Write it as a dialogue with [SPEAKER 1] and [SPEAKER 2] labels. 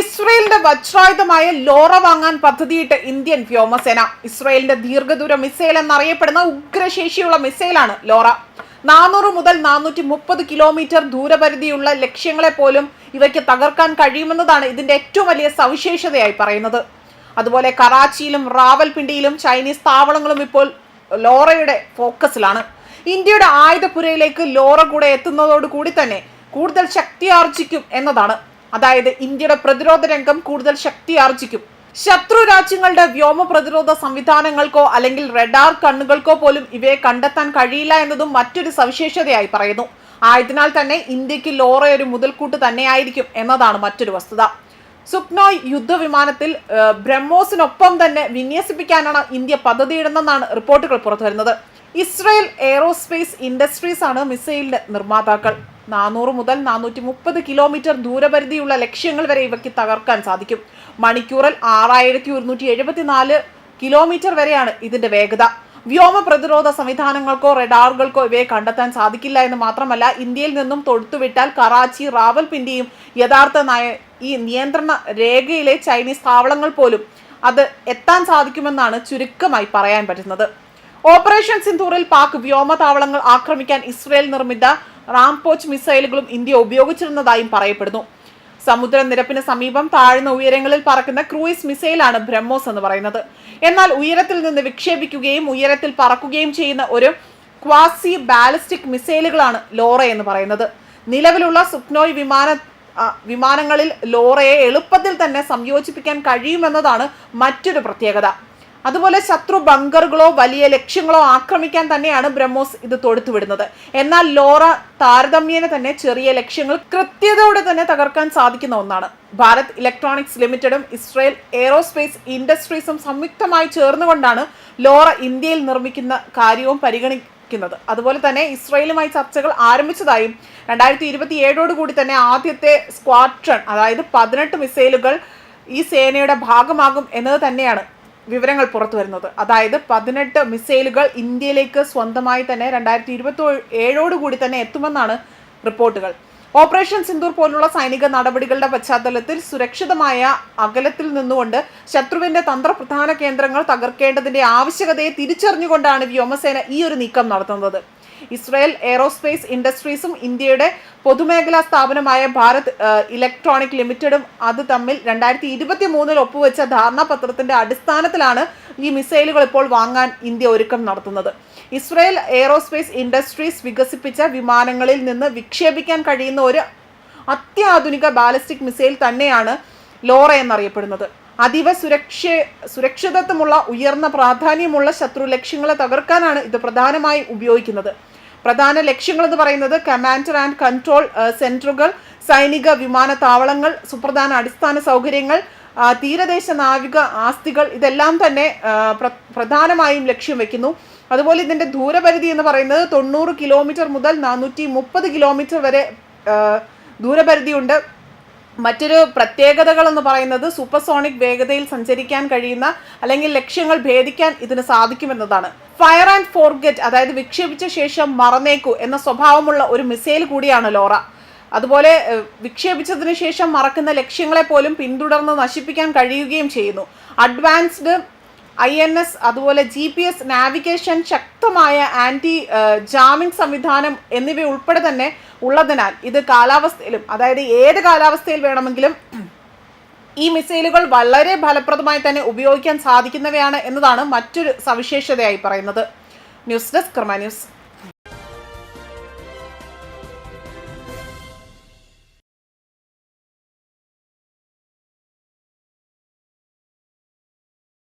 [SPEAKER 1] ഇസ്രയേലിന്റെ വജ്രായുധമായ ലോറ വാങ്ങാൻ പദ്ധതിയിട്ട് ഇന്ത്യൻ വ്യോമസേന. ഇസ്രയേലിന്റെ ദീർഘദൂര മിസൈൽ എന്നറിയപ്പെടുന്ന ഉഗ്രശേഷിയുള്ള മിസൈലാണ് ലോറ. നാനൂറ് മുതൽ നാനൂറ്റി മുപ്പത് കിലോമീറ്റർ ദൂരപരിധിയുള്ള ലക്ഷ്യങ്ങളെ പോലും ഇവയ്ക്ക് തകർക്കാൻ കഴിയുമെന്നതാണ് ഇതിന്റെ ഏറ്റവും വലിയ സവിശേഷതയായി പറയുന്നത്. അതുപോലെ കറാച്ചിയിലും റാവൽപിണ്ടിയിലും ചൈനീസ് താവളങ്ങളും ഇപ്പോൾ ലോറയുടെ ഫോക്കസിലാണ്. ഇന്ത്യയുടെ ആയുധപുരയിലേക്ക് ലോറ കൂടെ എത്തുന്നതോടുകൂടി തന്നെ കൂടുതൽ ശക്തി ആർജിക്കും എന്നതാണ് അതായത് ഇന്ത്യയുടെ പ്രതിരോധ രംഗം കൂടുതൽ ശക്തി ആർജിക്കും. ശത്രു രാജ്യങ്ങളുടെ വ്യോമ പ്രതിരോധ സംവിധാനങ്ങൾക്കോ അല്ലെങ്കിൽ റഡാർ കണ്ണുകൾക്കോ പോലും ഇവയെ കണ്ടെത്താൻ കഴിയില്ല എന്നതും മറ്റൊരു സവിശേഷതയായി പറയുന്നു. ആയതിനാൽ തന്നെ ഇന്ത്യയ്ക്ക് ലോറ ഒരു മുതൽക്കൂട്ട് തന്നെയായിരിക്കും എന്നതാണ് മറ്റൊരു വസ്തുത. സുപ്നോയ് യുദ്ധവിമാനത്തിൽ ബ്രഹ്മോസിനൊപ്പം തന്നെ വിന്യസിപ്പിക്കാനാണ് ഇന്ത്യ പദ്ധതിയിടുന്നെന്നാണ് റിപ്പോർട്ടുകൾ പുറത്തുവരുന്നത്. ഇസ്രയേൽ എയ്റോസ്പേസ് ഇൻഡസ്ട്രീസ് ആണ് മിസൈലിന്റെ നിർമ്മാതാക്കൾ. നാനൂറ് മുതൽ നാനൂറ്റി മുപ്പത് കിലോമീറ്റർ ദൂരപരിധിയുള്ള ലക്ഷ്യങ്ങൾ വരെ ഇവയ്ക്ക് തകർക്കാൻ സാധിക്കും. മണിക്കൂറിൽ ആറായിരത്തി ഒരുന്നൂറ്റി എഴുപത്തിനാല് കിലോമീറ്റർ വരെയാണ് ഇതിന്റെ വേഗത. വ്യോമ പ്രതിരോധ സംവിധാനങ്ങൾക്കോ റഡാറുകൾക്കോ ഇവയെ കണ്ടെത്താൻ സാധിക്കില്ല എന്ന് മാത്രമല്ല ഇന്ത്യയിൽ നിന്നും തൊടുത്തുവിട്ടാൽ കറാച്ചി റാവൽപിണ്ടിയും യഥാർത്ഥ നയ ഈ നിയന്ത്രണ രേഖയിലെ ചൈനീസ് താവളങ്ങൾ പോലും അത് എത്താൻ സാധിക്കുമെന്നാണ് ചുരുക്കമായി പറയാൻ പറ്റുന്നത്. ഓപ്പറേഷൻ സിന്ധൂറിൽ പാക് വ്യോമതാവളങ്ങൾ ആക്രമിക്കാൻ ഇസ്രയേൽ നിർമ്മിത റാംപോച്ച് മിസൈലുകളും ഇന്ത്യ ഉപയോഗിച്ചിരുന്നതായും പറയപ്പെടുന്നു. സമുദ്രനിരപ്പിന് സമീപം താഴ്ന്ന ഉയരങ്ങളിൽ പറക്കുന്ന ക്രൂയിസ് മിസൈലാണ് ബ്രഹ്മോസ് എന്ന് പറയുന്നത്. എന്നാൽ ഉയരത്തിൽ നിന്ന് വിക്ഷേപിക്കുകയും ഉയരത്തിൽ പറക്കുകയും ചെയ്യുന്ന ഒരു ക്വാസി ബാലിസ്റ്റിക് മിസൈലുകളാണ് ലോറ എന്ന് പറയുന്നത്. നിലവിലുള്ള സുക്നോയ് വിമാന വിമാനങ്ങളിൽ ലോറയെ എളുപ്പത്തിൽ തന്നെ സംയോജിപ്പിക്കാൻ കഴിയുമെന്നതാണ് മറ്റൊരു പ്രത്യേകത. അതുപോലെ ശത്രു ബങ്കറുകളോ വലിയ ലക്ഷ്യങ്ങളോ ആക്രമിക്കാൻ തന്നെയാണ് ബ്രഹ്മോസ് ഇത് തൊടുത്തുവിടുന്നത് എന്നാൽ ലോറ താരതമ്യേന തന്നെ ചെറിയ ലക്ഷ്യങ്ങൾ കൃത്യതയോടെ തന്നെ തകർക്കാൻ സാധിക്കുന്ന ഒന്നാണ്. ഭാരത് ഇലക്ട്രോണിക്സ് ലിമിറ്റഡും ഇസ്രയേൽ എയറോസ്പേസ് ഇൻഡസ്ട്രീസും സംയുക്തമായി ചേർന്നുകൊണ്ടാണ് ലോറ ഇന്ത്യയിൽ നിർമ്മിക്കുന്ന കാര്യവും പരിഗണിക്കുന്നത്. അതുപോലെ തന്നെ ഇസ്രയേലുമായി ചർച്ചകൾ ആരംഭിച്ചതായും രണ്ടായിരത്തി ഇരുപത്തി ഏഴോടുകൂടി തന്നെ ആദ്യത്തെ സ്ക്വാഡ്രൺ അതായത് പതിനെട്ട് മിസൈലുകൾ ഈ സേനയുടെ ഭാഗമാകും എന്നത് തന്നെയാണ് വിവരങ്ങൾ പുറത്തു വരുന്നത്. അതായത് പതിനെട്ട് മിസൈലുകൾ ഇന്ത്യയിലേക്ക് സ്വന്തമായി തന്നെ രണ്ടായിരത്തി ഇരുപത്തി ഏഴോടുകൂടി തന്നെ എത്തുമെന്നാണ് റിപ്പോർട്ടുകൾ. ഓപ്പറേഷൻ സിന്ദൂർ പോലുള്ള സൈനിക നടപടികളുടെ പശ്ചാത്തലത്തിൽ സുരക്ഷിതമായ അകലത്തിൽ നിന്നുകൊണ്ട് ശത്രുവിന്റെ തന്ത്രപ്രധാന കേന്ദ്രങ്ങൾ തകർക്കേണ്ടതിന്റെ ആവശ്യകതയെ തിരിച്ചറിഞ്ഞുകൊണ്ടാണ് വ്യോമസേന ഈ ഒരു നീക്കം നടത്തുന്നത്. ഇസ്രായേൽ എയ്റോസ്പേസ് ഇൻഡസ്ട്രീസും ഇന്ത്യയുടെ പൊതുമേഖലാ സ്ഥാപനമായ ഭാരത് ഇലക്ട്രോണിക് ലിമിറ്റഡും അത് തമ്മിൽ രണ്ടായിരത്തി ഇരുപത്തി മൂന്നിൽ ഒപ്പുവെച്ച ധാരണാപത്രത്തിന്റെ അടിസ്ഥാനത്തിലാണ് ഈ മിസൈലുകൾ ഇപ്പോൾ വാങ്ങാൻ ഇന്ത്യ ഒരുക്കം നടത്തുന്നത്. ഇസ്രയേൽ എയറോസ്പേസ് ഇൻഡസ്ട്രീസ് വികസിപ്പിച്ച വിമാനങ്ങളിൽ നിന്ന് വിക്ഷേപിക്കാൻ കഴിയുന്ന ഒരു അത്യാധുനിക ബാലിസ്റ്റിക് മിസൈൽ തന്നെയാണ് ലോറ എന്നറിയപ്പെടുന്നത്. അതീവ സുരക്ഷ സുരക്ഷിതത്വമുള്ള ഉയർന്ന പ്രാധാന്യമുള്ള ശത്രു ലക്ഷ്യങ്ങളെ തകർക്കാനാണ് ഇത് പ്രധാനമായി ഉപയോഗിക്കുന്നത്. പ്രധാന ലക്ഷ്യങ്ങൾ എന്ന് പറയുന്നത് കമാൻഡർ ആൻഡ് കൺട്രോൾ സെന്ററുകൾ സൈനിക വിമാനത്താവളങ്ങൾ സുപ്രധാന അടിസ്ഥാന സൗകര്യങ്ങൾ തീരദേശ നാവിക ആസ്തികൾ ഇതെല്ലാം തന്നെ പ്രധാനമായും ലക്ഷ്യം വെക്കുന്നു. അതുപോലെ ഇതിന്റെ ദൂരപരിധി എന്ന് പറയുന്നത് തൊണ്ണൂറ് കിലോമീറ്റർ മുതൽ നാനൂറ്റി മുപ്പത് കിലോമീറ്റർ വരെ ദൂരപരിധിയുണ്ട് മറ്റൊരു പ്രത്യേകതകൾ എന്ന് പറയുന്നത് സൂപ്പർസോണിക് വേഗതയിൽ സഞ്ചരിക്കാൻ കഴിയുന്ന അല്ലെങ്കിൽ ലക്ഷ്യങ്ങൾ ഭേദിക്കാൻ ഇതിന് സാധിക്കുമെന്നതാണ്. ഫയർ ആൻഡ് ഫോർഗെറ്റ് അതായത് വിക്ഷേപിച്ച ശേഷം മറന്നേക്കു എന്ന സ്വഭാവമുള്ള ഒരു മിസൈൽ കൂടിയാണ് ലോറ. അതുപോലെ വിക്ഷേപിച്ചതിന് ശേഷം മറക്കുന്ന ലക്ഷ്യങ്ങളെ പോലും പിന്തുടർന്ന് നശിപ്പിക്കാൻ കഴിയുകയും ചെയ്യുന്നു. അഡ്വാൻസ്ഡ് ഐ എൻ എസ് അതുപോലെ ജി പി എസ് നാവിഗേഷൻ ശക്തമായ ആന്റി ജാമിംഗ് സംവിധാനം എന്നിവ ഉൾപ്പെടെ തന്നെ ഉള്ളതിനാൽ ഇത് കാലാവസ്ഥയിലും അതായത് ഏത് കാലാവസ്ഥയിൽ വേണമെങ്കിലും ഈ മിസൈലുകൾ വളരെ ഫലപ്രദമായി തന്നെ ഉപയോഗിക്കാൻ സാധിക്കുന്നവയാണ് എന്നതാണ് മറ്റൊരു സവിശേഷതയായി പറയുന്നത്. News desk Karma news.